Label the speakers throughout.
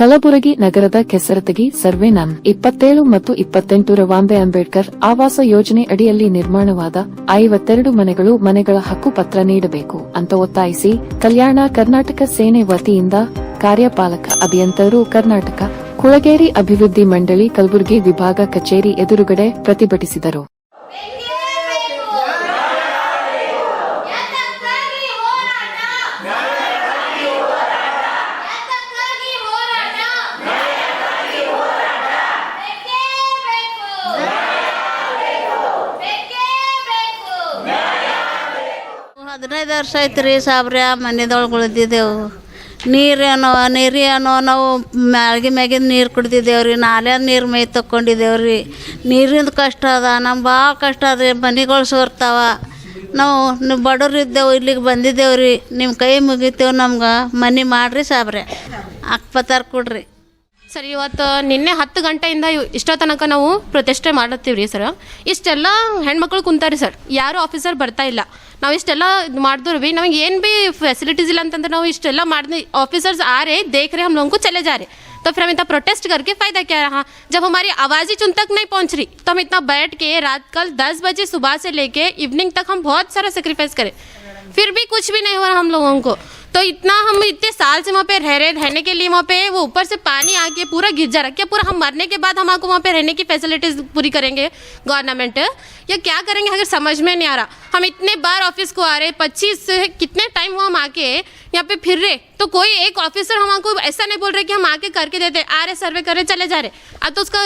Speaker 1: ಕಲಬುರಗಿ ನಗರದ ಕೆಸರತಗಿ ಸರ್ವೆ ನಂ ಇಪ್ಪತ್ತೇಳು ಮತ್ತು ಇಪ್ಪತ್ತೆಂಟರ ರವಾಂಬೆ ಅಂಬೇಡ್ಕರ್ ಆವಾಸ ಯೋಜನೆ ಅಡಿಯಲ್ಲಿ ನಿರ್ಮಾಣವಾದ ಐವತ್ತೆರಡು ಮನೆಗಳು ಮನೆಗಳ ಹಕ್ಕುಪತ್ರ ನೀಡಬೇಕು ಅಂತ ಒತ್ತಾಯಿಸಿ ಕಲ್ಯಾಣ ಕರ್ನಾಟಕ ಸೇನೆ ವತಿಯಿಂದ ಕಾರ್ಯಪಾಲಕ ಅಭಿಯಂತರರು ಕರ್ನಾಟಕ ಕುಳಗೇರಿ ಅಭಿವೃದ್ಧಿ ಮಂಡಳಿ ಕಲಬುರಗಿ ವಿಭಾಗ ಕಚೇರಿ ಎದುರುಗಡೆ ಪ್ರತಿಭಟಿಸಿದರು
Speaker 2: ಯಾತಕ್ಕಾಗಿ ಹೋರಾಟ ಯಾತಕ್ಕಾಗಿ ಹೋರಾಟ ಬೇಕೇ ಬೇಕು ಬೇಕೇ ಬೇಕು
Speaker 3: ಹದಿನೈದು ವರ್ಷ ಆಯ್ತು ರೀ ಆ ಮನೆದೊಳಗೆ ಉಳಿದಿದ್ದೆವು. ನೀರೇನೋ ನೀರೇನೋ ನಾವು ಮ್ಯಾಳ್ಗೆ ಮ್ಯಾಗಿನ ನೀರು ಕುಡ್ದಿದ್ದೇವೆ ರೀ ನೀರು ಮೈ ತಕ್ಕೊಂಡಿದ್ದೇವೆ ರೀ ನೀರಿಂದ ಕಷ್ಟ ಅದ ನಮ್ಗೆ ಭಾಳ ಕಷ್ಟ ಅದ ರೀ ಮನೆಗಳು ಸೋರ್ತಾವ. ನಾವು ನೀವು ಬಡವ್ರು ಇದ್ದೇವೆ, ಇಲ್ಲಿಗೆ ಬಂದಿದ್ದೇವೆ ರೀ ನಿಮ್ಮ ಕೈ ಮುಗಿತೇವೆ ನಮ್ಗೆ, ಮನೆ ಮಾಡಿರಿ ಸಾಬ್ರೆ ಅಕ್ಪತ್ತಾರ ಕೊಡ್ರಿ.
Speaker 4: ಸರ್ ಇವತ್ತು ನಿನ್ನೆ ಹತ್ತು ಗಂಟೆಯಿಂದ ಇವ್- ಇಷ್ಟೋ ತನಕ ನಾವು ಪ್ರತಿಷ್ಠೆ ಮಾಡತ್ತೀವಿ ರೀ ಸರ್ ಇಷ್ಟೆಲ್ಲ ಹೆಣ್ಮಕ್ಳು ಕುಂತಾರೆ ಸರ್ ಯಾರು ಆಫೀಸರ್ ಬರ್ತಾ ಇಲ್ಲ ನಾವು ಇಷ್ಟೆಲ್ಲ ಇದ್ ಮಾಡಿದ್ರು भी ನಮಗೆ ಏನು भी फैसिलिटीज ಇಲ್ಲ ಅಂತಂದ್ರೆ ನಾವು ಇಷ್ಟೆಲ್ಲ ಮಾಡಿದ್ವಿ ऑफिसर्स आ रहे देख रहे हम लोगों को चले जा रहे तो फिर हम इतना प्रोटेस्ट करके फ़ायदा क्या रहा जब हमारी आवाज़ ही उन तक नहीं पहुंच रही तो हम इतना बैठ के रात कल दस बजे सुबह से लेके इवनिंग तक हम बहुत सारा सेक्रीफाइस करें फिर भी कुछ भी नहीं हुआ हम लोगों को तो इतना हम इतने साल से वहाँ पे रह रहे, रहने के लिए वहाँ पे वो ऊपर से पानी आके पूरा गिर जा रहा क्या पूरा हम मरने के बाद हमको वहाँ पे रहने की फैसिलिटीज़ पूरी करेंगे गवर्नमेंट या क्या करेंगे? अगर समझ में नहीं आ रहा। हम इतने बार ऑफ़िस को आ रहे, पच्चीस कितने टाइम हुआ हम आके यहाँ पे फिर रहे? तो कोई एक ऑफिसर हम हमको ऐसा नहीं बोल रहे कि हम आके करके देते आ रहे सर्वे कर रहे, चले जा रहे। अब तो उसका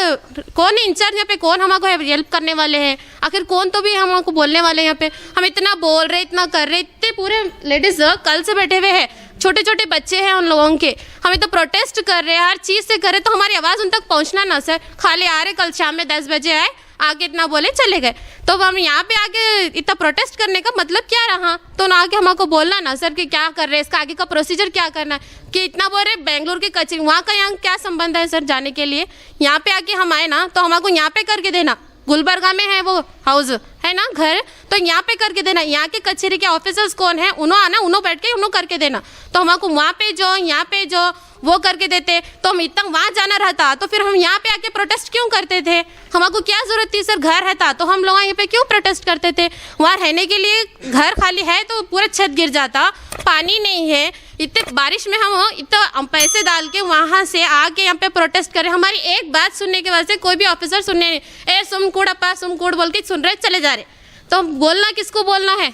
Speaker 4: कौन इंचार्ज यहाँ पे? कौन हमको हेल्प करने वाले हैं? आखिर कौन तो भी हमको बोलने वाले हैं यहाँ पे? हम इतना बोल रहे, इतना कर रहे, इतने पूरे लेडीज़ कल से बैठे हुए हैं छोटे छोटे बच्चे हैं उन लोगों के। हमें तो प्रोटेस्ट कर रहे हैं, हर चीज़ से कर रहे तो हमारी आवाज़ उन तक पहुँचना ना, सर। खाली आ रहे कल शाम में दस बजे आए आके इतना बोले, चले गए। तो हम यहाँ पे आके इतना प्रोटेस्ट करने का मतलब क्या रहा? तो ना आके हमको बोलना ना, सर, कि क्या कर रहे हैं, इसका आगे का प्रोसीजर क्या करना है? कि इतना बोल रहे बेंगलोर के कचेरी, वहाँ का यहाँ क्या संबंध है, सर, जाने के लिए? यहाँ पे आके हम आए ना तो हमको यहाँ पे करके देना। गुलबर्गा में है वो हाउस, है ना घर? तो यहाँ पे करके देना। यहाँ के कचेरी के ऑफिसर्स कौन है? उन्हों आना, उन्हों बैठ के उन्हों करके देना। तो हमको वहाँ पे जो यहाँ पे जो वो करके देते। तो हम इतना वहाँ जाना रहता तो फिर हम यहाँ पे आके प्रोटेस्ट क्यों करते थे? हमको क्या ज़रूरत थी सर? घर रहता तो हम लोग यहाँ पे क्यों प्रोटेस्ट करते थे? वहाँ रहने के लिए घर खाली है तो पूरा छत गिर जाता। पानी नहीं है। इतने बारिश में हम इतना पैसे डाल के वहाँ से आके यहाँ पे प्रोटेस्ट करें हमारी एक बात सुनने के वजह से कोई भी ऑफिसर सुनने नहीं ए सुम कूड़ अपा सुम कूड़ बोल के सुन रहे चले जा रहे तो हम बोलना किसको बोलना है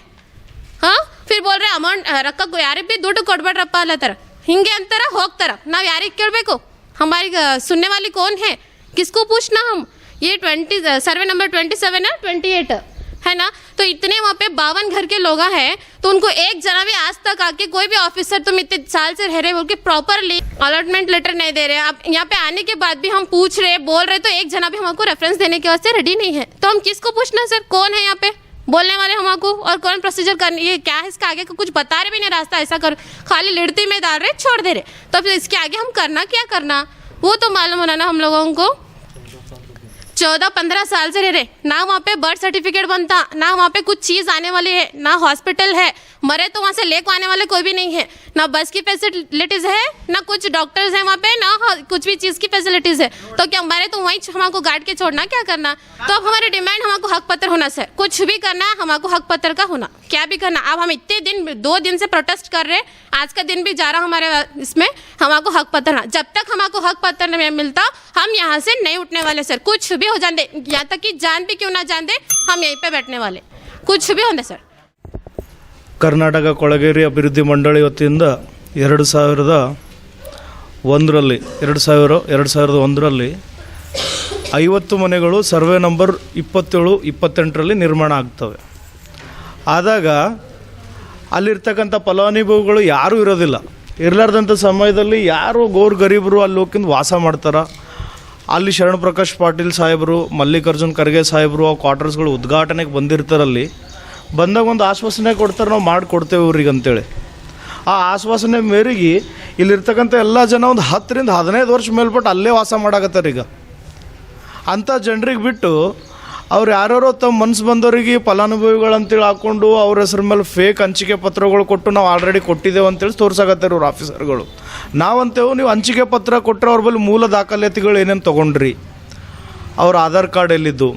Speaker 4: ಹಾಂ ಫಿರ್ ಬೋಲ್ರೆ ಅಮೌಂಟ್ ರೊಕ್ಕ ಯಾರಿಗೆ ಭೀ ದುಡ್ಡು ಕೊಡ್ಬೇಡ್ರಪ್ಪ ಅಲ್ಲತ್ತಾರ ಹಿಂಗೆ ಅಂತಾರ ಹೋಗ್ತಾರ ನಾವು ಯಾರಿಗೆ ಕೇಳಬೇಕು ಹಮಾರಿಗೆ ಸುನ್ನೆ ವಾಲಿ कौन है किसको पूछना हम ये twenty survey number twenty seven है ट्वेंटी एट है ना? तो इतने वहाँ पे बावन घर के लोग हैं तो उनको एक जना भी आज तक आके कोई भी ऑफिसर तुम इतने साल से रह रहे बोल के प्रॉपरली अलॉटमेंट लेटर नहीं दे रहे। आप यहाँ पे आने के बाद भी हम पूछ रहे, बोल रहे तो एक जना भी हमको रेफरेंस देने के वास्ते रेडी नहीं है। तो हम किसको पूछना सर कौन है यहाँ पे? बोलने वाले हमको, और कौन प्रोसीजर करनी ये क्या है इसके आगे का? कुछ बता रहे भी नहीं रास्ता, ऐसा कर। खाली लिड़ती में डाल रहे, छोड़ दे रहे। तो फिर इसके आगे हम करना क्या करना? वो तो मालूम होना ना हम लोगों को। चौदह पंद्रह साल से रह रहे ना वहाँ पे बर्थ सर्टिफिकेट बनता, ना वहाँ पे कुछ चीज़ आने वाली है, ना हॉस्पिटल है। मरे तो वहाँ से लेको आने वाले कोई भी नहीं है। ना बस की फैसिलिटीज़ है, ना कुछ डॉक्टर्स हैं वहाँ पे, ना कुछ भी चीज़ की फैसिलिटीज़ है। तो क्या मरे तो वहीं हमको गार्ड के छोड़ना क्या करना? तो अब हमारी डिमांड हमको हक पत्र होना सर। कुछ भी करना है हमको हक पत्र का होना। क्या भी करना? अब हम इतने दिन, दो दिन से प्रोटेस्ट कर रहे हैं। आज का दिन भी जा रहा हमारे, इसमें हमको हक पत्र जब तक हमको हक पत्र नहीं मिलता, हम यहाँ से नहीं उठने वाले सर। कुछ भी हो दे यहाँ तक कि जान भी क्यों ना जान दे, हम यहीं पर बैठने वाले। कुछ भी होने सर।
Speaker 5: ಕರ್ನಾಟಕ ಕೊಳಗೇರಿ ಅಭಿವೃದ್ಧಿ ಮಂಡಳಿ ವತಿಯಿಂದ ಎರಡು ಸಾವಿರದ ಒಂದರಲ್ಲಿ, ಎರಡು ಸಾವಿರ, ಎರಡು ಸಾವಿರದ ಒಂದರಲ್ಲಿ ಐವತ್ತು ಮನೆಗಳು ಸರ್ವೆ ನಂಬರ್ ಇಪ್ಪತ್ತೇಳು, ಇಪ್ಪತ್ತೆಂಟರಲ್ಲಿ ನಿರ್ಮಾಣ ಆಗ್ತವೆ. ಆದಾಗ ಅಲ್ಲಿರ್ತಕ್ಕಂಥ ಫಲಾನುಭವಿಗಳು ಯಾರೂ ಇರೋದಿಲ್ಲ. ಇರಲಾರ್ದಂಥ ಸಮಯದಲ್ಲಿ ಯಾರು ಗೋರ್ ಗರೀಬರು ಅಲ್ಲಿ ಹೋಗಿಂದು ವಾಸ ಮಾಡ್ತಾರೆ. ಅಲ್ಲಿ ಶರಣ ಪ್ರಕಾಶ್ ಪಾಟೀಲ್ ಸಾಹೇಬರು, ಮಲ್ಲಿಕಾರ್ಜುನ್ ಖರ್ಗೆ ಸಾಹೇಬರು ಆ ಕ್ವಾರ್ಟರ್ಸ್ಗಳು ಉದ್ಘಾಟನೆಗೆ ಬಂದಿರ್ತಾರಲ್ಲಿ. ಬಂದಾಗ ಒಂದು ಆಶ್ವಾಸನೆ ಕೊಡ್ತಾರೆ, ನಾವು ಮಾಡಿಕೊಡ್ತೇವೆ ಇವ್ರಿಗೆ ಅಂತೇಳಿ. ಆ ಆಶ್ವಾಸನೆ ಮೇರೆಗೆ ಇಲ್ಲಿರ್ತಕ್ಕಂಥ ಎಲ್ಲ ಜನ ಒಂದು ಹತ್ತರಿಂದ ಹದಿನೈದು ವರ್ಷ ಮೇಲ್ಪಟ್ಟು ಅಲ್ಲೇ ವಾಸ ಮಾಡಾಕತ್ತಾರೆ ಈಗ. ಅಂಥ ಜನರಿಗೆ ಬಿಟ್ಟು ಅವ್ರು ಯಾರ್ಯಾರೋ ತಮ್ಮ ಮನಸ್ಸು ಬಂದವರಿಗೆ ಫಲಾನುಭವಿಗಳು ಅಂತೇಳಿ ಹಾಕ್ಕೊಂಡು ಅವ್ರ ಹೆಸ್ರ ಮೇಲೆ ಫೇಕ್ ಹಂಚಿಕೆ ಪತ್ರಗಳು ಕೊಟ್ಟು ನಾವು ಆಲ್ರೆಡಿ ಕೊಟ್ಟಿದ್ದೇವೆ ಅಂತೇಳಿ ತೋರ್ಸಾಕತ್ತಾರೆ ಇವ್ರ ಆಫೀಸರ್ಗಳು ನಾವಂತೇವು ನೀವು ಹಂಚಿಕೆ ಪತ್ರ ಕೊಟ್ಟರೆ ಅವ್ರ ಬಳಿ ಮೂಲ ದಾಖಲಾತಿಗಳು ಏನೇನು ತೊಗೊಂಡ್ರಿ? ಅವ್ರ ಆಧಾರ್ ಕಾರ್ಡ್ ಎಲ್ಲಿದ್ದು?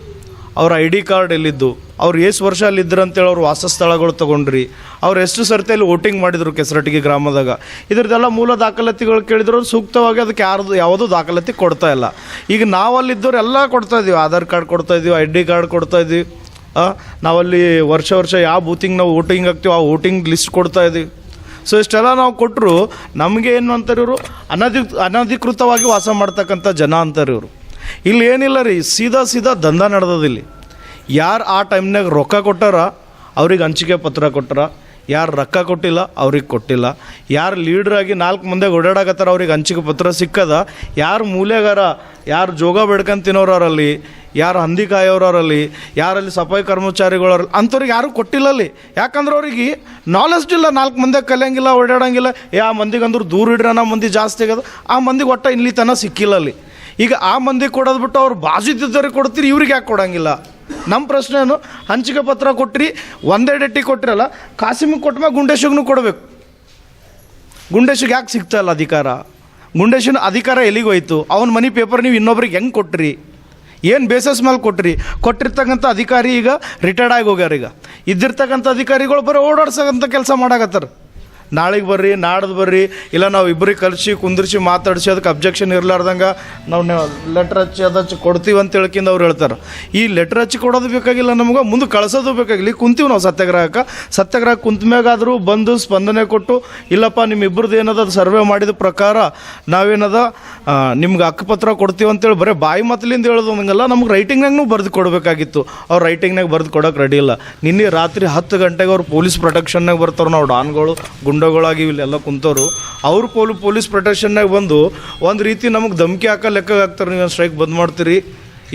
Speaker 5: ಅವ್ರ ಐ ಡಿ ಕಾರ್ಡ್ ಎಲ್ಲಿದ್ದು? ಅವ್ರು ಎಷ್ಟು ವರ್ಷ ಅಲ್ಲಿದ್ದರು ಅಂತೇಳಿ ಅವ್ರು ವಾಸಸ್ಥಳಗಳು ತೊಗೊಂಡ್ರಿ. ಅವ್ರು ಎಷ್ಟು ಸರ್ತಿ ಅಲ್ಲಿ ವೋಟಿಂಗ್ ಮಾಡಿದ್ರು ಕೆಸರಟ್ಟಿಗೆ ಗ್ರಾಮದಾಗ. ಇದ್ರದ್ದೆಲ್ಲ ಮೂಲ ದಾಖಲಾತಿಗಳು ಕೇಳಿದ್ರು, ಸೂಕ್ತವಾಗಿ ಅದಕ್ಕೆ ಯಾರ್ದು, ಯಾವುದೂ ದಾಖಲಾತಿ ಕೊಡ್ತಾ ಇಲ್ಲ. ಈಗ ನಾವಲ್ಲಿದ್ದವ್ರು ಎಲ್ಲ ಕೊಡ್ತಾ ಇದ್ದೀವಿ ಆಧಾರ್ ಕಾರ್ಡ್ ಕೊಡ್ತಾ ಇದ್ದೀವಿ ಐ ಡಿ ಕಾರ್ಡ್ ಕೊಡ್ತಾ ಇದ್ದೀವಿ ನಾವಲ್ಲಿ ವರ್ಷ ವರ್ಷ ಯಾವ ಬೂತಿಂಗ್ ನಾವು ವೋಟಿಂಗ್ ಆಗ್ತೀವಿ ಆ ವೋಟಿಂಗ್ ಲಿಸ್ಟ್ ಕೊಡ್ತಾ ಇದ್ದೀವಿ ಸೊ ಇಷ್ಟೆಲ್ಲ ನಾವು ಕೊಟ್ಟರು ನಮಗೆ ಏನು ಅಂತಾರೆ ಇವರು? ಅನಧಿ ಅನಧಿಕೃತವಾಗಿ ವಾಸ ಮಾಡ್ತಕ್ಕಂಥ ಜನ ಅಂತಾರೆ ಇವರು. ಇಲ್ಲಿ ಏನಿಲ್ಲ ರೀ, ಸೀದಾ ಸೀದಾ ದಂಧ ನಡೆದದ ಇಲ್ಲಿ ಯಾರು ಆ ಟೈಮ್ನಾಗ ರೊಕ್ಕ ಕೊಟ್ಟಾರ, ಅವ್ರಿಗೆ ಹಂಚಿಕೆ ಪತ್ರ ಕೊಟ್ಟಾರ ಯಾರು ರೊಕ್ಕ ಕೊಟ್ಟಿಲ್ಲ, ಅವ್ರಿಗೆ ಕೊಟ್ಟಿಲ್ಲ. ಯಾರು ಲೀಡ್ರಾಗಿ ನಾಲ್ಕು ಮಂದಿ ಓಡಾಡಕತ್ತಾರ, ಅವ್ರಿಗೆ ಹಂಚಿಕೆ ಪತ್ರ ಸಿಕ್ಕದ. ಯಾರು ಮೂಲೆಗಾರ ಯಾರು ಜೋಗ ಬೆಡ್ಕೊಂಡು ತಿನ್ನೋರಲ್ಲಿ ಯಾರು ಹಂದಿ ಕಾಯೋರಲ್ಲಿ ಯಾರಲ್ಲಿ ಸಫಾಯಿ ಕರ್ಮಚಾರಿಗಳವ್ರಲ್ಲಿ ಅಂಥವ್ರಿಗೆ ಯಾರು ಕೊಟ್ಟಿಲ್ಲ ಅಲ್ಲಿ. ಯಾಕಂದ್ರೆ ಅವ್ರಿಗೆ ನಾಲೆಜ್ ಇಲ್ಲ, ನಾಲ್ಕು ಮಂದಿ ಕಲಿಯಂಗಿಲ್ಲ, ಓಡಾಡಂಗಿಲ್ಲ. ಏ, ಆ ಮಂದಿಗೆ ಅಂದ್ರೆ ದೂರ ಇಡ್ರನ ಮಂದಿ ಜಾಸ್ತಿ ಆಗ್ಯದ. ಆ ಮಂದಿಗೆ ಒಟ್ಟ ಇಲ್ಲಿ ತನಕ ಸಿಕ್ಕಿಲ್ಲ ಅಲ್ಲಿ. ಈಗ ಆ ಮಂದಿ ಕೊಡೋದು ಬಿಟ್ಟು ಅವ್ರು ಇದ್ದಿದ್ದವ್ರಿಗೆ ಕೊಡ್ತೀರಿ, ಇವ್ರಿಗೆ ಯಾಕೆ ಕೊಡಂಗಿಲ್ಲ? ನಮ್ಮ ಪ್ರಶ್ನೆ ಏನು ಹಂಚಿಕೆ ಪತ್ರ ಕೊಟ್ಟ್ರಿ ಒಂದೇ ಎಟ್ಟಿ ಕೊಟ್ಟಿರಲ್ಲ ಕಾಸಿಮಿಗೆ ಕೊಟ್ಟ ಗುಂಡೇಶಿಗೂ ಕೊಡಬೇಕು. ಗುಂಡೇಶಿಗೆ ಯಾಕೆ ಸಿಗ್ತಾ ಇಲ್ಲ ಅಧಿಕಾರ? ಗುಂಡೇಶನ ಅಧಿಕಾರ ಎಲ್ಲಿಗೆ ಹೋಯ್ತು? ಅವನ ಮನಿ ಪೇಪರ್ ನೀವು ಇನ್ನೊಬ್ರಿಗೆ ಹೆಂಗೆ ಕೊಟ್ಟ್ರಿ ಏನು ಬೇಸಸ್ ಮೇಲೆ ಕೊಟ್ಟ್ರಿ ಕೊಟ್ಟಿರ್ತಕ್ಕಂಥ ಅಧಿಕಾರಿ ಈಗ ರಿಟೈರ್ಡ್ ಆಗಿ ಹೋಗ್ಯಾರ ಈಗ. ಇದ್ದಿರ್ತಕ್ಕಂಥ ಅಧಿಕಾರಿಗಳು ಬರೀ ಓಡಾಡ್ಸೋಕಂಥ ಕೆಲಸ ಮಾಡಾಕತ್ತಾರ. ನಾಳೆಗೆ ಬರ್ರಿ, ನಾಡ್ದು ಬರ್ರಿ, ಇಲ್ಲ ನಾವು ಇಬ್ಬರಿಗೆ ಕಲಿಸಿ, ಕುಂದಿರ್ಸಿ ಮಾತಾಡಿಸಿ ಅದಕ್ಕೆ ಅಬ್ಜೆಕ್ಷನ್ ಇರಲಾರ್ದಂಗೆ ನಾವು ಲೆಟ್ರ್ ಹಚ್ಚಿ ಅದು ಹಚ್ಚಿ ಕೊಡ್ತೀವಿ ಅಂತ ಹೇಳ್ಕಿಂದ ಅವ್ರು ಹೇಳ್ತಾರೆ. ಈ ಲೆಟ್ರ್ ಹಚ್ಚಿ ಕೊಡೋದು ಬೇಕಾಗಿಲ್ಲ ನಮ್ಗೆ, ಮುಂದೆ ಕಳಿಸೋದು ಬೇಕಾಗಿಲ್ಲ. ಕುಂತೀವಿ ನಾವು ಸತ್ಯಾಗ್ರಹಕ್ಕೆ. ಸತ್ಯಾಗ್ರಹ ಕುಂತ ಮ್ಯಾಗಾದರೂ ಬಂದು ಸ್ಪಂದನೆ ಕೊಟ್ಟು, ಇಲ್ಲಪ್ಪ ನಿಮ್ಮ ಇಬ್ಬರದ್ದು ಏನದ ಅದು ಸರ್ವೆ ಮಾಡಿದ ಪ್ರಕಾರ ನಾವೇನದ ನಿಮ್ಗೆ ಹಕ್ಕುಪತ್ರ ಕೊಡ್ತೀವಿ ಅಂತೇಳಿ ಬರೀ ಬಾಯಿ ಮತ್ತಲಿಂದ ಹೇಳೋದು ಹಂಗಲ್ಲ ನಮ್ಗೆ ರೈಟಿಂಗ್ನಾಗೂ ಬರೆದು ಕೊಡಬೇಕಾಗಿತ್ತು. ಅವ್ರು ರೈಟಿಂಗ್ನಾಗ ಬರೆದು ಕೊಡೋಕೆ ರೆಡಿ ಇಲ್ಲ. ನಿನ್ನೆ ರಾತ್ರಿ ಹತ್ತು ಗಂಟೆಗೆ ಅವ್ರು ಪೊಲೀಸ್ ಪ್ರೊಟೆಕ್ಷನ್ನಾಗ ಬರ್ತಾರೆ ನಾವು ಡಾನ್ಗಳು ಗುಂಡಗಳಾಗಿ ಇಲ್ಲೆಲ್ಲ ಕುಂತವ್ರು, ಅವ್ರು ಪೋಲು, ಪೊಲೀಸ್ ಪ್ರೊಟೆಕ್ಷನ್ನಾಗ ಬಂದು ಒಂದು ರೀತಿ ನಮಗೆ ಧಮಕಿ ಹಾಕ ಲೆಕ್ಕ ಹಾಕ್ತಾರೆ, ನೀವು ಸ್ಟ್ರೈಕ್ ಬಂದ್ ಮಾಡ್ತೀರಿ?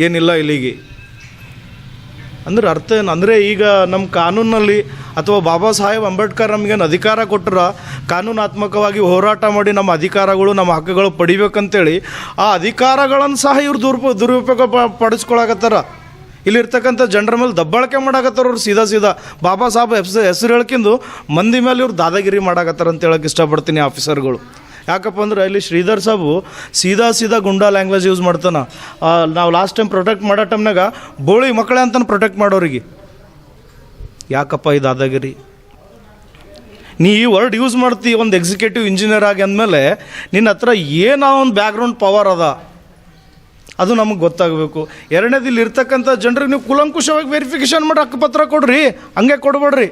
Speaker 5: ಏನಿಲ್ಲ ಇಲ್ಲಿಗೆ. ಅಂದ್ರೆ ಅರ್ಥ ಏನು? ಅಂದರೆ ಈಗ ನಮ್ಮ ಕಾನೂನಲ್ಲಿ ಅಥವಾ ಬಾಬಾ ಸಾಹೇಬ್ ಅಂಬೇಡ್ಕರ್ ನಮಗೇನು ಅಧಿಕಾರ ಕೊಟ್ಟರ ಕಾನೂನಾತ್ಮಕವಾಗಿ ಹೋರಾಟ ಮಾಡಿ ನಮ್ಮ ಅಧಿಕಾರಗಳು, ನಮ್ಮ ಹಕ್ಕುಗಳು ಪಡಿಬೇಕಂತೇಳಿ, ಆ ಅಧಿಕಾರಗಳನ್ನು ಸಹ ಇವ್ರು ದುರುಪ, ದುರುಪಯೋಗ ಪಡಿಸ್ಕೊಳಕತ್ತಾರ. ಇಲ್ಲಿರ್ತಕ್ಕಂಥ ಜನರ ಮೇಲೆ ದಬ್ಬಾಳಿಕೆ ಮಾಡಾಕತ್ತಾರ ಅವ್ರು ಸೀದಾ ಸೀದಾ. ಬಾಬಾ ಸಾಹೇಬ್ ಹೆಸರು ಹೆಸರು ಹೇಳ್ಕೊಂಡು ಮಂದಿ ಮೇಲೆ ಇವ್ರು ದಾದಾಗಿರಿ ಮಾಡಾಕತ್ತಾರ ಅಂತ ಹೇಳಕ್ಕೆ ಇಷ್ಟಪಡ್ತೀನಿ ಆಫೀಸರ್ಗಳು. ಯಾಕಪ್ಪ ಅಂದ್ರೆ ಇಲ್ಲಿ ಶ್ರೀಧರ್ ಸಾಬು ಸೀದಾ ಸೀದಾ ಗುಂಡಾ ಲ್ಯಾಂಗ್ವೇಜ್ ಯೂಸ್ ಮಾಡ್ತಾನೆ. ನಾವು ಲಾಸ್ಟ್ ಟೈಮ್ ಪ್ರೊಟೆಕ್ಟ್ ಮಾಡೋ ಟೈಮ್ನಾಗ ಬೋಳಿ ಮಕ್ಕಳೇ ಅಂತ ಪ್ರೊಟೆಕ್ಟ್ ಮಾಡೋರಿಗೆ. ಯಾಕಪ್ಪ ಈ ದಾದಾಗಿರಿ? ನೀ ಈ ವರ್ಡ್ ಯೂಸ್ ಮಾಡ್ತಿ ಒಂದು ಎಕ್ಸಿಕ್ಯೂಟಿವ್ ಇಂಜಿನಿಯರ್ ಆಗಿ ಅಂದಮೇಲೆ ನಿನ್ನ ಹತ್ರ ಏನೋ ಒಂದು ಬ್ಯಾಕ್ಗ್ರೌಂಡ್ ಪವರ್ ಅದ? ಅದು ನಮಗೆ ಗೊತ್ತಾಗಬೇಕು. ಎರಡನೇದು ಇರ್ತಕ್ಕಂಥ ಜನರಿಗೆ ನೀವು ಕುಲಂಕುಷವಾಗಿ ವೆರಿಫಿಕೇಷನ್ ಮಾಡಿ ಹಕ್ಕುಪತ್ರ ಕೊಡ್ರಿ. ಹಂಗೆ ಕೊಡ್ಬೇಡ್ರಿ.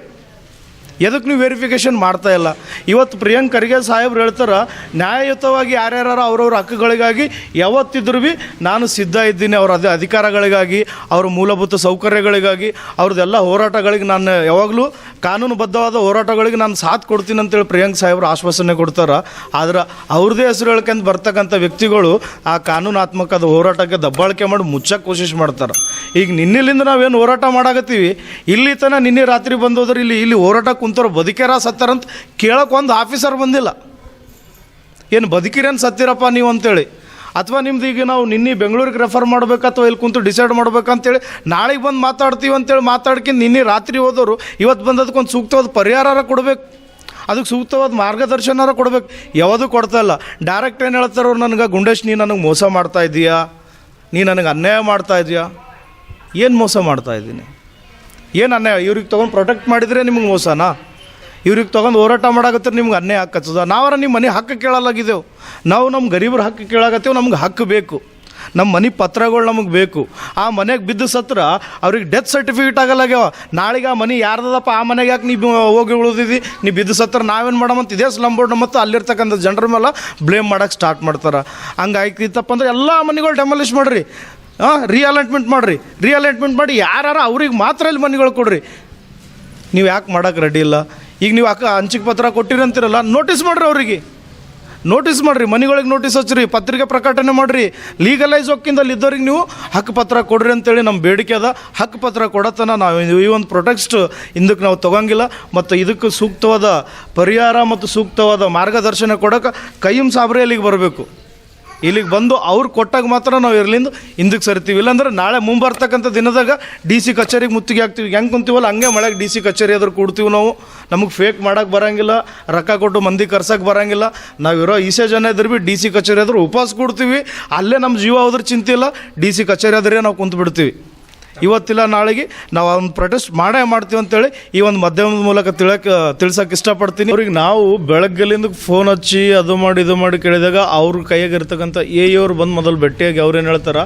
Speaker 5: ಎದಕ್ಕೆ ನೀವು ವೆರಿಫಿಕೇಶನ್ ಮಾಡ್ತಾ ಇಲ್ಲ. ಇವತ್ತು ಪ್ರಿಯಾಂಕ್ ಖರ್ಗೆ ಸಾಹೇಬ್ರು ಹೇಳ್ತಾರೆ, ನ್ಯಾಯಯುತವಾಗಿ ಯಾರ್ಯಾರು ಅವ್ರವ್ರ ಹಕ್ಕುಗಳಿಗಾಗಿ ಯಾವತ್ತಿದ್ರೂ ಭೀ ನಾನು ಸಿದ್ಧ ಇದ್ದೀನಿ ಅವ್ರ ಅದೇ ಅಧಿಕಾರಗಳಿಗಾಗಿ, ಅವ್ರ ಮೂಲಭೂತ ಸೌಕರ್ಯಗಳಿಗಾಗಿ, ಅವ್ರದ್ದೆಲ್ಲ ಹೋರಾಟಗಳಿಗೆ ನಾನು ಯಾವಾಗಲೂ ಕಾನೂನುಬದ್ಧವಾದ ಹೋರಾಟಗಳಿಗೆ ನಾನು ಸಾಥ್ ಕೊಡ್ತೀನಿ ಅಂತೇಳಿ ಪ್ರಿಯಾಂಕ್ ಸಾಹೇಬ್ರು ಆಶ್ವಾಸನೆ ಕೊಡ್ತಾರೆ. ಆದ್ರೆ ಅವ್ರದ್ದೇ ಹೆಸರು ಹೇಳ್ಕೊಂಡು ಬರ್ತಕ್ಕಂಥ ವ್ಯಕ್ತಿಗಳು ಆ ಕಾನೂನಾತ್ಮಕದ ಹೋರಾಟಕ್ಕೆ ದಬ್ಬಾಳಿಕೆ ಮಾಡಿ ಮುಚ್ಚಕ್ಕೆ ಕೋಶಿಶ್ ಮಾಡ್ತಾರೆ. ಈಗ ನಿನ್ನೆಲಿಂದ ನಾವೇನು ಹೋರಾಟ ಮಾಡಾಕತ್ತೀವಿ? ಇಲ್ಲಿ ತನಕ ನಿನ್ನೆ ರಾತ್ರಿ ಬಂದೋದ್ರೆ ಇಲ್ಲಿ ಇಲ್ಲಿ ಹೋರಾಟ ಕುಂತವ್ರು ಬದುಕ್ಯಾರ ಸತ್ತಾರಂತ ಕೇಳೋಕೆ ಒಂದು ಆಫೀಸರ್ ಬಂದಿಲ್ಲ. ಏನು ಬದುಕಿರೇನು ಸತ್ತಿರಪ್ಪ ನೀವು ಅಂತೇಳಿ. ಅಥವಾ ನಿಮ್ದು ಈಗ ನಾವು ನಿನ್ನೆ ಬೆಂಗಳೂರಿಗೆ ರೆಫರ್ ಮಾಡಬೇಕು ಅಥವಾ ಇಲ್ಲಿ ಕುಂತು ಡಿಸೈಡ್ ಮಾಡ್ಬೇಕಂತೇಳಿ ನಾಳೆಗೆ ಬಂದು ಮಾತಾಡ್ತೀವಿ ಅಂತೇಳಿ ಮಾತಾಡ್ಕೊಂಡು ನಿನ್ನೆ ರಾತ್ರಿ ಹೋದವರು ಇವತ್ತು ಬಂದದಕ್ಕೊಂದು ಸೂಕ್ತವಾದ ಪರಿಹಾರ ಕೊಡಬೇಕು. ಅದಕ್ಕೆ ಸೂಕ್ತವಾದ ಮಾರ್ಗದರ್ಶನ ಕೊಡಬೇಕು. ಯಾವುದು ಕೊಡ್ತಾ ಇಲ್ಲ. ಡೈರೆಕ್ಟ್ ಏನು ಹೇಳ್ತಾರೋ ನನಗೆ, ಗುಂಡೇಶ್, ನೀ ನನಗೆ ಮೋಸ ಮಾಡ್ತಾ ಇದೀಯಾ? ನೀ ನನಗೆ ಅನ್ಯಾಯ ಮಾಡ್ತಾ ಇದೀಯಾ? ಏನು ಮೋಸ ಮಾಡ್ತಾ ಇದ್ದೀನಿ ಏನು ಅನ್ಯಾಯ? ಇವ್ರಿಗೆ ತೊಗೊಂಡು ಪ್ರೊಟೆಕ್ಟ್ ಮಾಡಿದರೆ ನಿಮ್ಗೆ ಮೋಸನಾ? ಇವ್ರಿಗೆ ತೊಗೊಂಡು ಹೋರಾಟ ಮಾಡಾಕತ್ತಾರೆ ನಿಮ್ಗೆ ಅನ್ಯಾಯ ಹಾಕತ್ತದ ನಾವರ ನಿಮ್ಮ ಮನೆ ಹಕ್ಕು ಕೇಳಲಾಗಿದ್ದೆವು. ನಾವು ನಮ್ಮ ಗರೀಬರ ಹಕ್ಕು ಕೇಳಾಗತ್ತೇವೆ ನಮ್ಗೆ ಹಕ್ಕು ಬೇಕು. ನಮ್ಮ ಮನೆ ಪತ್ರಗಳು ನಮಗೆ ಬೇಕು. ಆ ಮನೆಗೆ ಬಿದ್ದು ಸತ್ರ ಅವ್ರಿಗೆ ಡೆತ್ ಸರ್ಟಿಫಿಕೇಟ್ ಆಗಲ್ಲಾಗ್ಯಾವ ನಾಳೆಗೆ ಆ ಮನೆ ಯಾರ್ದದಪ್ಪ? ಆ ಮನೆಗೆ ಯಾಕೆ ನೀವು ಹೋಗಿ ಉಳಿದಿದ್ದಿ ನೀವು ಬಿದ್ದು ಸತ್ರ ನಾವೇನು ಮಾಡಮಂತ ಇದೇ ಸ್ಲಮ್ ಬೋರ್ಡ್ ಮತ್ತು ಅಲ್ಲಿರ್ತಕ್ಕಂಥ ಜನರ ಮೇಲೆ ಬ್ಲೇಮ್ ಮಾಡೋಕ್ಕೆ ಸ್ಟಾರ್ಟ್ ಮಾಡ್ತಾರೆ. ಹಂಗಾಯ್ತಿತ್ತಪ್ಪ ಅಂದ್ರೆ ಎಲ್ಲ ಮನೆಗಳು ಡೆಮಾಲಿಷ್ ಮಾಡಿರಿ. ಹಾಂ ರಿಅಲೈಟ್ಮೆಂಟ್ ಮಾಡಿರಿ. ರಿಅಲೈಂಟ್ಮೆಂಟ್ ಮಾಡಿ ಯಾರು ಅವ್ರಿಗೆ ಮಾತ್ರ ಇಲ್ಲಿ ಮನೆಗಳು ಕೊಡ್ರಿ. ನೀವು ಯಾಕೆ ಮಾಡೋಕೆ ರೆಡಿ ಇಲ್ಲ? ಈಗ ನೀವು ಅಕ್ಕ ಹಂಚಿಕೆ ಪತ್ರ ಕೊಟ್ಟಿರಿ ಅಂತಿರಲ್ಲ ನೋಟಿಸ್ ಮಾಡ್ರಿ ಅವರಿಗೆ. ನೋಟಿಸ್ ಮಾಡಿರಿ, ಮನೆಗಳಿಗೆ ನೋಟಿಸ್ ಹಚ್ಚಿರಿ, ಪತ್ರಿಕೆ ಪ್ರಕಟಣೆ ಮಾಡಿರಿ. ಲೀಗಲೈಸ್ ಅಲ್ಲಿ ಇದ್ದವ್ರಿಗೆ ನೀವು ಹಕ್ಕು ಪತ್ರ ಕೊಡ್ರಿ ಅಂತೇಳಿ ನಮ್ಮ ಬೇಡಿಕೆ ಅದ. ಹಕ್ಕು ಪತ್ರ ಕೊಡತನ ನಾವು ಈ ಒಂದು ಪ್ರೊಟೆಕ್ಸ್ಟ್ ಇದಕ್ಕೆ ನಾವು ತೊಗೊಂಗಿಲ್ಲ. ಮತ್ತು ಇದಕ್ಕೆ ಸೂಕ್ತವಾದ ಪರಿಹಾರ ಮತ್ತು ಸೂಕ್ತವಾದ ಮಾರ್ಗದರ್ಶನ ಕೊಡೋಕೆ ಕೈಯಂ ಸಾಬ್ರೆ ಅಲ್ಲಿಗೆ ಬರಬೇಕು. ಇಲ್ಲಿಗೆ ಬಂದು ಅವ್ರು ಕೊಟ್ಟಾಗ ಮಾತ್ರ ನಾವು ಇರ್ಲಿಂದು ಹಿಂದಕ್ಕೆ ಸರಿತೀವಿ. ಇಲ್ಲಾಂದ್ರೆ ನಾಳೆ ಮುಂಬರ್ತಕ್ಕಂಥ ದಿನದಾಗ ಡಿ ಸಿ ಕಚೇರಿಗೆ ಮುತ್ತಿಗೆ ಹಾಕ್ತೀವಿ. ಹೆಂಗೆ ಕುಂತೀವಲ್ಲ, ಹಂಗೆ ಮಳೆಗೆ ಡಿ ಸಿ ಕಚೇರಿ ಆದರೂ ಕೂಡ್ತೀವಿ ನಾವು. ನಮಗೆ ಫೇಕ್ ಮಾಡಕ್ಕೆ ಬರೋಂಗಿಲ್ಲ, ರೊಕ್ಕ ಕೊಟ್ಟು ಮಂದಿ ಕರ್ಸೋಕೆ ಬರೋಂಗಿಲ್ಲ. ನಾವಿರೋ ಈಸೆ ಜನ ಇದ್ರೆ ಭೀ ಡಿ ಸಿ ಕಚೇರಿ ಆದ್ರೆ ಉಪವಾಸ ಕೊಡ್ತೀವಿ. ಅಲ್ಲೇ ನಮ್ಮ ಜೀವ ಹೋದ್ರೆ ಚಿಂತೆ ಇಲ್ಲ. ಡಿ ಸಿ ಕಚೇರಿ ಆದರೆ ನಾವು ಕುಂತು ಬಿಡ್ತೀವಿ ಇವತ್ತಿಲ್ಲ, ನಾಳೆಗೆ ನಾವು ಒಂದು ಪ್ರೊಟೆಸ್ಟ್ ಮಾಡೇ ಮಾಡ್ತೀವಿ ಅಂತೇಳಿ ಈ ಒಂದು ಮಾಧ್ಯಮದ ಮೂಲಕ ತಿಳಕ್ ತಿಳ್ಸಕ್ಕೆ ಇಷ್ಟಪಡ್ತೀನಿ. ಅವ್ರಿಗೆ ನಾವು ಬೆಳಗ್ಗೆಲಿಂದ ಫೋನ್ ಹಚ್ಚಿ ಅದು ಮಾಡಿ, ಇದು ಮಾಡಿ ಕೇಳಿದಾಗ ಅವ್ರ ಕೈಯಾಗ ಇರ್ತಕ್ಕಂಥ ಎ ಅವ್ರು ಬಂದು ಮೊದಲು ಭೇಟಿಯಾಗಿ ಅವ್ರು ಏನು ಹೇಳ್ತಾರೆ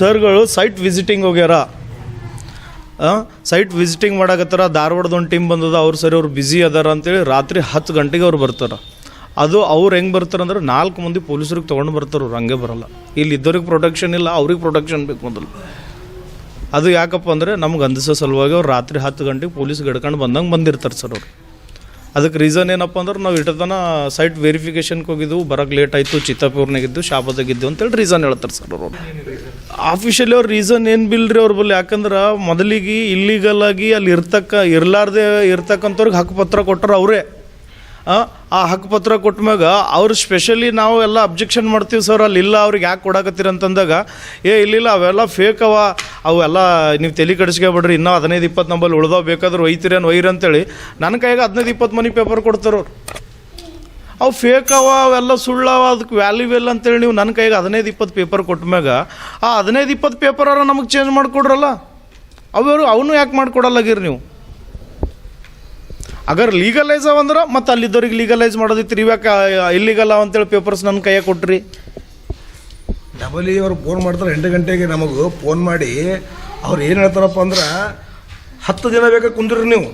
Speaker 5: ಸರ್ಗಳು ಸೈಟ್ ವಿಸಿಟಿಂಗ್ ಹೋಗ್ಯಾರ. ಸೈಟ್ ವಿಸಿಟಿಂಗ್ ಮಾಡಾಕತ್ತಾರ, ಧಾರವಾಡದ ಒಂದು ಟೀಮ್ ಬಂದದ, ಅವ್ರು ಸರಿ ಅವ್ರು ಬ್ಯುಸಿ ಅದಾರ ಅಂತೇಳಿ ರಾತ್ರಿ ಹತ್ತು ಗಂಟೆಗೆ ಅವ್ರು ಬರ್ತಾರೆ. ಅದು ಅವ್ರು ಹೆಂಗೆ ಬರ್ತಾರೆ ಅಂದ್ರೆ ನಾಲ್ಕು ಮಂದಿ ಪೊಲೀಸರಿಗೆ ತೊಗೊಂಡು ಬರ್ತಾರೆ, ಅವ್ರು ಹಂಗೆ ಬರಲ್ಲ. ಇಲ್ಲಿ ಇದ್ದವ್ರಿಗೆ ಪ್ರೊಟೆಕ್ಷನ್ ಇಲ್ಲ, ಅವ್ರಿಗೆ ಪ್ರೊಟೆಕ್ಷನ್ ಬೇಕು ಮೊದಲು. ಅದು ಯಾಕಪ್ಪ ಅಂದರೆ ನಮ್ಗೆ ಅಂದಿಸೋ ಸಲುವಾಗಿ ಅವ್ರು ರಾತ್ರಿ ಹತ್ತು ಗಂಟೆಗೆ ಪೊಲೀಸ್ ಗಡ್ಕೊಂಡು ಬಂದಂಗೆ ಬಂದಿರ್ತಾರೆ ಸರ್ ಅವರು. ಅದಕ್ಕೆ ರೀಸನ್ ಏನಪ್ಪ ಅಂದ್ರೆ ನಾವು ಇಟ್ಟತನ ಸೈಟ್ ವೆರಿಫಿಕೇಷನ್ಗೆ ಹೋಗಿದ್ದೆವು ಬರೋಕ್ಕೆ ಲೇಟ್ ಆಯಿತು ಚಿತ್ತಪೂರ್ನಾಗಿದ್ದು ಶಾಬದಾಗಿದ್ದು ಅಂತೇಳಿ ರೀಸನ್ ಹೇಳ್ತಾರೆ ಸರ್ ಅವರು. ಆಫೀಷಿಯಲಿ ಅವ್ರ ರೀಸನ್ ಏನು ಬಿಲ್ರಿ ಅವ್ರ ಬಲ್ಲಿ ಯಾಕಂದ್ರೆ ಮೊದಲಿಗೆ ಇಲ್ಲಿಗಲ್ ಆಗಿ ಅಲ್ಲಿ ಇರ್ತಕ್ಕ, ಇರಲಾರ್ದೆ ಇರ್ತಕ್ಕಂಥವ್ರಿಗೆ ಹಕ್ಕುಪತ್ರ ಕೊಟ್ಟರು ಅವರೇ. ಆ ಹಕ್ಕುಪತ್ರ ಕೊಟ್ಟಾಗ ಅವ್ರು ಸ್ಪೆಷಲಿ ನಾವು ಎಲ್ಲ ಅಬ್ಜೆಕ್ಷನ್ ಮಾಡ್ತೀವಿ ಸರ್ ಅಲ್ಲಿ ಇಲ್ಲ, ಅವ್ರಿಗೆ ಯಾಕೆ ಕೊಡಾಕತ್ತೀರ ಅಂತಂದಾಗ, ಏ, ಇಲ್ಲಿಲ್ಲ, ಅವೆಲ್ಲ ಫೇಕ್ ಅವ, ಅವೆಲ್ಲ ನೀವು ತಲೆ ಕಡಿಸ್ಕೊಬೇಡ್ರಿ ಇನ್ನೂ ಹದಿನೈದು, ಇಪ್ಪತ್ತು ನಂಬಲ್ಲಿ ಉಳ್ದಾವ್ ಬೇಕಾದ್ರೆ ಒಯ್ತಿರೇನು ಒಯ್ರಿ ಅಂತೇಳಿ ನನ್ನ ಕೈಗೆ ಹದಿನೈದು, ಇಪ್ಪತ್ತು ಮನಿ ಪೇಪರ್ ಕೊಡ್ತಾರೆ ಅವ್ರು. ಅವು ಫೇಕ್ ಅವ, ಅವೆಲ್ಲ ಸುಳ್ಳವ ಅದಕ್ಕೆ ವ್ಯಾಲ್ಯೂ ಇಲ್ಲ ಅಂತೇಳಿ ನೀವು ನನ್ನ ಕೈಗೆ ಹದಿನೈದು, ಇಪ್ಪತ್ತು ಪೇಪರ್ ಕೊಟ್ಮ್ಯಾಗ ಆ ಹದಿನೈದು, ಇಪ್ಪತ್ತು ಪೇಪರ್ ನಮಗೆ ಚೇಂಜ್ ಮಾಡಿಕೊಡ್ರಲ್ಲ? ಅವರು ಅವನು ಯಾಕೆ ಮಾಡಿಕೊಡಲ್ಲಾಗಿರಿ ನೀವು? ಅಗರ್ ಲೀಗಲೈಸ್ ಅವಂದ್ರೆ, ಮತ್ತೆ ಅಲ್ಲಿದ್ದವ್ರಿಗೆ ಲೀಗಲೈಸ್ ಮಾಡೋದಿತ್ತು ರೀ. ಇವಾಗ ಇಲ್ಲಿಗಲ್ಲ ಅಂತೇಳಿ ಪೇಪರ್ಸ್ ನನ್ನ ಕೈಯಾಗ ಕೊಟ್ರಿ.
Speaker 6: ಡಬಲಿ ಅವ್ರು ಫೋನ್ ಮಾಡ್ತಾರೆ, ಎಂಟು ಗಂಟೆಗೆ ನಮಗೆ ಫೋನ್ ಮಾಡಿ, ಅವ್ರು ಏನು ಹೇಳ್ತಾರಪ್ಪ ಅಂದ್ರೆ, ಹತ್ತು ದಿನ ಬೇಕಾ ಕುಂದ್ರಿ ನೀವು.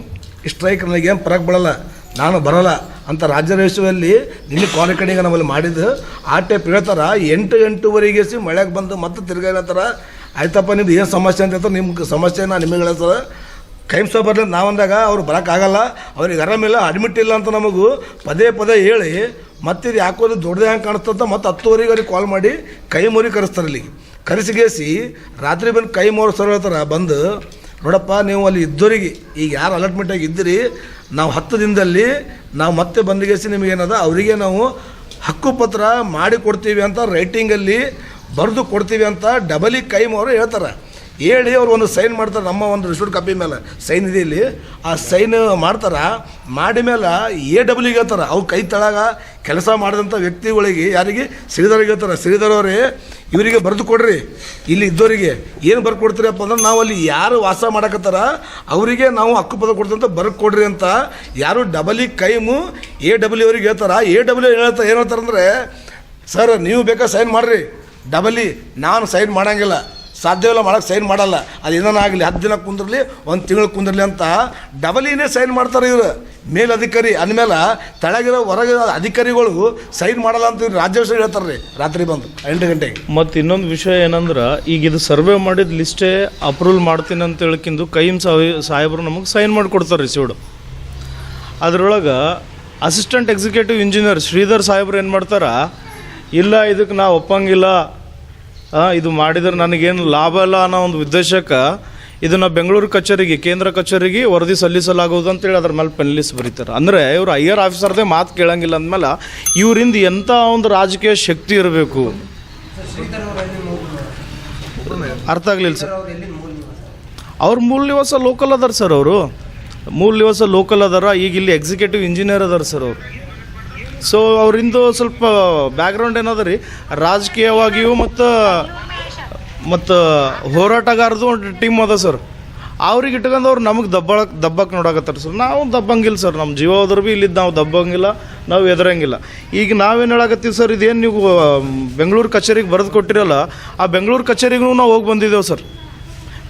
Speaker 6: ಸ್ಟ್ರೈಕ್ ನನಗೇನು ಪರಕ್ ಬಿಡಲ್ಲ ನಾನು ಬರಲ್ಲ ಅಂತ ರಾಜ್ಯ ರೇಷುವಲ್ಲಿ ನಿನ್ನೆ ಕಡೆಗೆ ನಮ್ಮಲ್ಲಿ ಮಾಡಿದ್ದು. ಆ ಟೈಪ್ ಹೇಳ್ತಾರೆ, ಎಂಟು ಎಂಟೂವರೆಗೆ ಸಿ ಮಳೆಗೆ ಬಂದು ಮತ್ತೆ ತಿರ್ಗಾ ಹೇಳ್ತಾರೆ ಆಯ್ತಪ್ಪ, ನಿಮ್ದು ಏನು ಸಮಸ್ಯೆ ಅಂತ ಹೇಳ್ತಾರೆ, ನಿಮ್ಗೆ ಸಮಸ್ಯೆ ನಾನು ನಿಮಗೆ ಹೇಳ್ತಾರ. ಕೈಮ್ಸ ನಾವು ಅಂದಾಗ ಅವ್ರು ಬರೋಕ್ಕಾಗಲ್ಲ. ಅವ್ರಿಗೆ ಆರಾಮಿಲ್ಲ ಅಡ್ಮಿಟ್ ಇಲ್ಲ ಅಂತ ನಮಗೂ ಪದೇ ಪದೇ ಹೇಳಿ ಮತ್ತೆ ಇದು ಯಾಕೋದು ದೊಡ್ಡದೇ ಹೆಂಗೆ ಕಾಣಿಸ್ತಂತ ಮತ್ತು ಹತ್ತುವರೆಗೆ ಅವ್ರಿಗೆ ಕಾಲ್ ಮಾಡಿ ಕೈ ಮುರಿ ಕರೆಸ್ತಾರೆ ಅಲ್ಲಿಗೆ ಕರೆಸಿಗೇಸಿ, ರಾತ್ರಿ ಬಂದು ಕೈ ಮೂರು ಹೇಳ್ತಾರೆ, ಬಂದು, ನೋಡಪ್ಪ, ನೀವು ಅಲ್ಲಿ ಇದ್ದವರಿಗೆ ಈಗ ಯಾರು ಅಲಾಟ್ಮೆಂಟಾಗಿ ಇದ್ದೀರಿ, ನಾವು ಹತ್ತು ದಿನದಲ್ಲಿ ನಾವು ಮತ್ತೆ ಬಂದಿಗೇಸಿ ನಿಮಗೇನದ ಅವರಿಗೆ ನಾವು ಹಕ್ಕುಪತ್ರ ಮಾಡಿ ಕೊಡ್ತೀವಿ ಅಂತ ರೈಟಿಂಗಲ್ಲಿ ಬರೆದು ಕೊಡ್ತೀವಿ ಅಂತ ಡಬಲಿ ಕೈ ಮೋರು ಹೇಳ್ತಾರೆ. ಹೇಳಿ ಅವ್ರು ಒಂದು ಸೈನ್ ಮಾಡ್ತಾರೆ, ನಮ್ಮ ಒಂದು ರಿಸೋರ್ಟ್ ಕಾಪಿ ಮೇಲೆ ಸೈನ್ ಇದೆ ಇಲ್ಲಿ. ಆ ಸೈನ್ ಮಾಡ್ತಾರೆ ಮಾಡಿ ಮೇಲೆ ಎ ಡಬ್ಲ್ಯೂ ಹೇಳ್ತಾರೆ, ಅವ್ರು ಕೈ ತಳಗ ಕೆಲಸ ಮಾಡಿದಂಥ ವ್ಯಕ್ತಿಗಳಿಗೆ ಯಾರಿಗೆ? ಶ್ರೀಧರ್ ಹೇಳ್ತಾರೆ ಶ್ರೀಧರವರೇ ಇವರಿಗೆ ಬರೆದು ಕೊಡ್ರಿ. ಇಲ್ಲಿ ಇದ್ದವರಿಗೆ ಏನು ಬರ್ದು ಕೊಡ್ತೀರಪ್ಪ ಅಂದ್ರೆ ನಾವು ಅಲ್ಲಿ ಯಾರು ವಾಸ ಮಾಡಕತ್ತಾರ, ಅವರಿಗೆ ನಾವು ಹಕ್ಕು ಪದ ಕೊಡ್ತಂತ ಬರ್ದು ಕೊಡ್ರಿ ಅಂತ ಯಾರು ಡಬಲಿ ಕೈಮು ಎ ಡಬ್ಲ್ಯೂ ಅವ್ರಿಗೆ ಹೇಳ್ತಾರ. ಎ ಡಬ್ಲ್ಯೂ ಹೇಳ್ತಾರೆ ಏನು ಹೇಳ್ತಾರೆ ಅಂದರೆ ಸರ್, ನೀವು ಬೇಕಾ ಸೈನ್ ಮಾಡಿರಿ. ಡಬಲಿ ನಾನು ಸೈನ್ ಮಾಡಂಗಿಲ್ಲ. ಸಾಧ್ಯವಿಲ್ಲ ಮಾಡಕ್ಕೆ ಸೈನ್ ಮಾಡಲ್ಲ. ಅದು ಏನಾಗಲಿ ಹತ್ತು ದಿನ ಕುಂದಿರಲಿ, ಒಂದು ತಿಂಗಳು ಕುಂದಿರಲಿ ಅಂತ ಡಬಲಿನೇ ಸೈನ್ ಮಾಡ್ತಾರೆ ಇವರು. ಮೇಲಧಿಕಾರಿ ಅಂದಮೇಲೆ ತಳಗಿರೋ ಹೊರಗೆ ಅಧಿಕಾರಿಗಳು ಸೈನ್ ಮಾಡಲ್ಲ ಅಂತ ಇವ್ರು ರಾಜ್ಯ ಹೇಳ್ತಾರೆ ರಾತ್ರಿ ಬಂದು, ಎಂಟು ಗಂಟೆಗೆ.
Speaker 5: ಮತ್ತು ಇನ್ನೊಂದು ವಿಷಯ ಏನಂದ್ರೆ, ಈಗ ಇದು ಸರ್ವೆ ಮಾಡಿದ ಲಿಸ್ಟೇ ಅಪ್ರೂವಲ್ ಮಾಡ್ತೀನಿ ಅಂತ ಹೇಳ್ಕಿಂದು ಕೈಮ್ ಸಾಹಿ, ಸಾಹೇಬರು ನಮಗೆ ಸೈನ್ ಮಾಡಿಕೊಡ್ತಾರೆ ರೀ ಸೀಡು ಅದರೊಳಗೆ ಅಸಿಸ್ಟೆಂಟ್ ಎಕ್ಸಿಕ್ಯೂಟಿವ್ ಇಂಜಿನಿಯರ್ ಶ್ರೀಧರ್ ಸಾಹೇಬ್ರು ಏನು ಮಾಡ್ತಾರೆ, ಇಲ್ಲ ಇದಕ್ಕೆ ನಾ ಒಪ್ಪಂಗಿಲ್ಲ ಇದು ಮಾಡಿದ್ರೆ ನನಗೇನು ಲಾಭ ಇಲ್ಲ ಅನ್ನೋ ಒಂದು ಉದ್ದೇಶಕ್ಕೆ ಇದನ್ನು ಬೆಂಗಳೂರು ಕಚೇರಿಗೆ, ಕೇಂದ್ರ ಕಚೇರಿಗೆ ವರದಿ ಸಲ್ಲಿಸಲಾಗುವುದು ಅಂತೇಳಿ ಅದ್ರ ಮೇಲೆ ಪೆನ್ಲಿಸ್ ಬರೀತಾರೆ. ಅಂದರೆ ಇವರು ಆರ್ ಆಫೀಸರ್ದೇ ಮಾತು ಕೇಳಂಗಿಲ್ಲ ಅಂದಮೇಲೆ ಇವರಿಂದ ಎಂಥ ಒಂದು ರಾಜಕೀಯ ಶಕ್ತಿ ಇರಬೇಕು? ಅರ್ಥ ಆಗಲಿಲ್ಲ ಸರ್. ಅವ್ರ ಮೂಲ ನಿವಾಸ ಲೋಕಲ್ ಅದಾರ ಸರ್ ಅವರು. ಮೂಲ ನಿವಾಸ ಲೋಕಲ್ ಅದಾರ, ಈಗ ಇಲ್ಲಿ ಎಕ್ಸಿಕ್ಯೂಟಿವ್ ಇಂಜಿನಿಯರ್ ಅದಾರ ಸರ್ ಅವರು. ಸೊ ಅವರಿಂದು ಸ್ವಲ್ಪ ಬ್ಯಾಕ್ಗ್ರೌಂಡ್ ಏನದ ರೀ? ರಾಜಕೀಯವಾಗಿಯೂ ಮತ್ತು ಮತ್ತು ಹೋರಾಟಗಾರದು ಒಂದು ಟೀಮ್ ಅದ ಸರ್ ಅವ್ರಿಗೆ ಇಟ್ಕೊಂಡು ಅವ್ರು ನಮಗೆ ದಬ್ಬಳಕ್ಕೆ ದಬ್ಬಕ್ಕೆ ನೋಡಕತ್ತಾರೆ ಸರ್ ನಾವು ದಬ್ಬಂಗಿಲ್ಲ ಸರ್ ನಮ್ಮ ಜೀವ ಹೋದ್ರೂ ಭೀ ಇಲ್ಲಿದ್ದು ನಾವು ದಬ್ಬಂಗಿಲ್ಲ, ನಾವು ಎದುರಂಗಿಲ್ಲ. ಈಗ ನಾವೇನು ಹೇಳಕತ್ತೀವಿ ಸರ್ ಇದೇನು ನೀವು ಬೆಂಗಳೂರು ಕಚೇರಿಗೆ ಬರೆದು ಕೊಟ್ಟಿರಲ್ಲ, ಆ ಬೆಂಗಳೂರು ಕಚೇರಿಗೂ ನಾವು ಹೋಗಿ ಬಂದಿದ್ದೇವೆ ಸರ್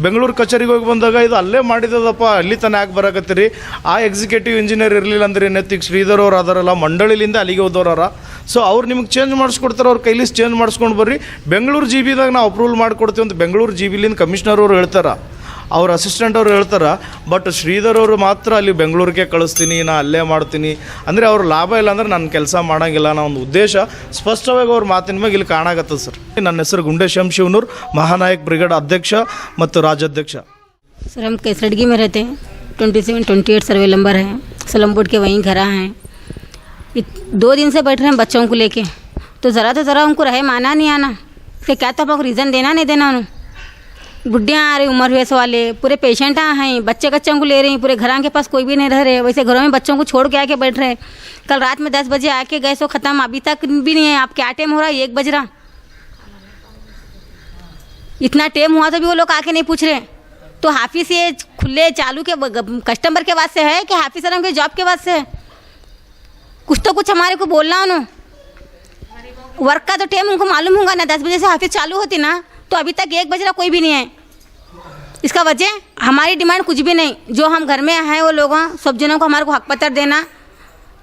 Speaker 5: ಬೆಂಗಳೂರು ಕಚೇರಿಗೆ ಹೋಗಿ ಬಂದಾಗ ಇದು ಅಲ್ಲೇ ಮಾಡಿದದಪ್ಪ, ಅಲ್ಲಿ ತನಕ ಯಾಕೆ ಬರಕತ್ತೀರಿ. ಆ ಎಕ್ಸಿಕ್ಯೂಟಿವ್ ಇಂಜಿನಿಯರ್ ಇರಲಿಲ್ಲ ಅಂದ್ರೆ ಏನೈತಿ ಶ್ರೀಧರ್ ಅವ್ರು ಅದಾರಲ್ಲ ಮಂಡಳಿಲಿಂದ ಅಲ್ಲಿಗೆ ಹೋದವ್ರಾರ ಸೊ ಅವ್ರು ನಿಮ್ಗೆ ಚೇಂಜ್ ಮಾಡಿಸ್ಕೊಡ್ತಾರೆ, ಅವ್ರ ಕೈಲಿ ಚೇಂಜ್ ಮಾಡಿಸ್ಕೊಂಡು ಬರ್ರಿ. ಬೆಂಗಳೂರು ಜಿ ಬಿದಾಗ ನಾವು ಅಪ್ರೂವಲ್ ಮಾಡಿಕೊಡ್ತೀವಿ ಅಂತ ಬೆಂಗಳೂರು ಜಿ ಬಿಲಿಂದ ಕಮಿಷನರ್ ಅವ್ರು ಹೇಳ್ತಾರೆ. ಅವ್ರ ಅಸಿಸ್ಟೆಂಟ್ ಅವ್ರು ಹೇಳ್ತಾರೆ ಬಟ್ ಶ್ರೀಧರ್ ಅವರು ಮಾತ್ರ ಅಲ್ಲಿ ಬೆಂಗಳೂರಿಗೆ ಕಳಿಸ್ತೀನಿ ನಾ ಅಲ್ಲೇ ಮಾಡ್ತೀನಿ ಅಂದರೆ ಅವ್ರ ಲಾಭ ಇಲ್ಲ ಅಂದ್ರೆ ನಾನು ಕೆಲಸ ಮಾಡೋಂಗಿಲ್ಲ ಅನ್ನೋ ಒಂದು ಉದ್ದೇಶ ಸ್ಪಷ್ಟವಾಗಿ ಅವ್ರ ಮಾತಿನ ಮೇಲೆ ಇಲ್ಲಿ ಕಾಣಾಗತ್ತದ ಸರ್ ನನ್ನ ಹೆಸರು ಗುಂಡೇಶ್ ಎಂ ಶಿವನೂರ್ ಮಹಾನಾಯಕ್ ಬ್ರಿಗೇಡ್ ಅಧ್ಯಕ್ಷ ಮತ್ತು ರಾಜ್ಯಾಧ್ಯಕ್ಷ
Speaker 7: सर हम केसरडगी में रहते हैं twenty seven twenty eight survey number है सलम बोर्ड के वहीं घरा हैं इत- दो दिन से बैठ रहे हैं बच्चों को लेके तो ज़रा तो ज़रा उनको रहे माना नहीं आना कि क्या तो आपको रीज़न देना नहीं देना उन्होंने बुढ़िया आ रही, उम्र हुए वाले, पूरे पेशेंट आ हैं, बच्चे कच्चों को ले रही पूरे घर के पास कोई भी नहीं रह रहे, वैसे घरों में बच्चों को छोड़ के आके बैठ रहे कल रात में दस बजे आके गए, सो ख़त्म, अभी तक भी नहीं है आप क्या टाइम हो रहा है? एक बज रहा। इतना टाइम हुआ तो भी वो लोग आके नहीं पूछ रहे। तो हाफिस ये खुले चालू के कस्टमर के वास्ते है कि हाफिस सर के जॉब के वास्ते है? कुछ तो कुछ हमारे को बोलना उन्होंने वर्क का तो टाइम उनको मालूम होगा ना, दस बजे से हाफिस चालू होती ना। तो अभी तक एक बज रहा, कोई भी नहीं है। इसका वजह, हमारी डिमांड कुछ भी नहीं। जो हम घर में हैं, वो लोग सब जनों को हमारे को हक पत्र देना,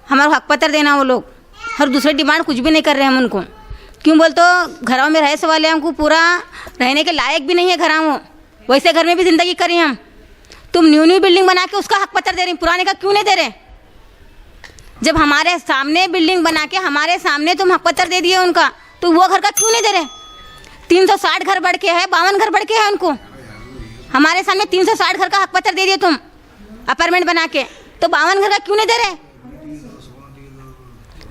Speaker 7: हमारे हक पत्र देना वो लोग। और दूसरे डिमांड कुछ भी नहीं कर रहे हम उनको। क्यों बोल तो घरों में रहे वाले हमको पूरा रहने के लायक भी नहीं है घर वो वैसे घर में भी ज़िंदगी करी हम। तुम न्यू न्यू बिल्डिंग बना के उसका हक पत्र दे रही पुराने का क्यों नहीं दे रहे? जब हमारे सामने बिल्डिंग बना के हमारे सामने तुम हक पत्र दे दिए उनका तो वो घर का क्यों नहीं दे रहे? तीन सौ साठ घर बढ़ के है, बावन घर बढ़ के है उनको। हमारे सामने तीन सौ साठ घर का हक पत्र दे दिए तुम, अपार्टमेंट बना के। तो बावन घर का क्यों नहीं दे रहे?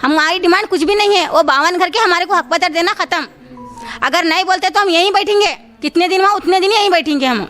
Speaker 7: हमारी डिमांड कुछ भी नहीं है, वो बावन घर के हमारे को हक पत्र देना खत्म। अगर नहीं बोलते तो हम यहीं बैठेंगे। कितने दिन वहाँ, उतने दिन यहीं बैठेंगे हम।